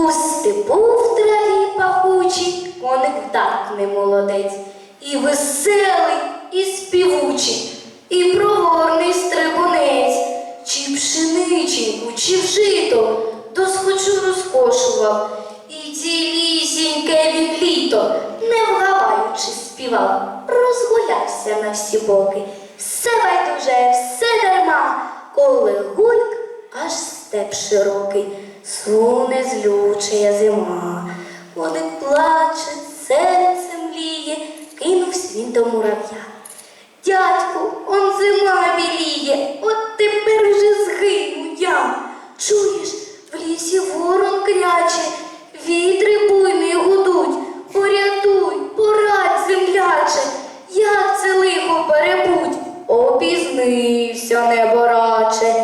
У степу в траві пахучій коник так молодець, і веселий, і співучий, і проворний стрибунець, чи пшениченьку, чи вжито, досхочу розкошував, і цілісіньке від літо, не вгаваючи співав, розгулявся на всі боки. Все байдуже, все дарма, коли гульк аж степ широкий, суне злючая зима. Коник плаче, серце мліє, кинувсь він до мурав'я. Дядьку, он зима біліє, от тепер вже згину я. Чуєш, в лісі ворон кряче, вітри буйні гудуть. Порятуй, порадь, земляче, як це лихо перебудь. Обізнився небораче,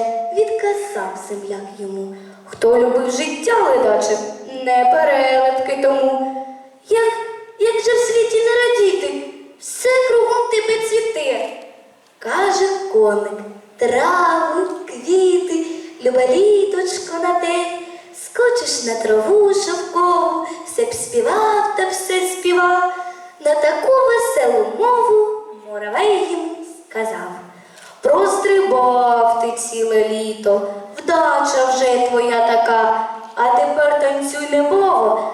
відказав земляк йому. Хто любив життя ледаче, не перелепки тому. Як, як же в світі не радіти, все кругом тебе цвіте. Каже коник, трави, квіти, люба літочко на те, скочиш на траву шовкову, все б співав та все співав. На таку веселу мову муравей йому сказав. Прострибав ти ціле літо, вдача вже твоя така, а тепер танцюй небого,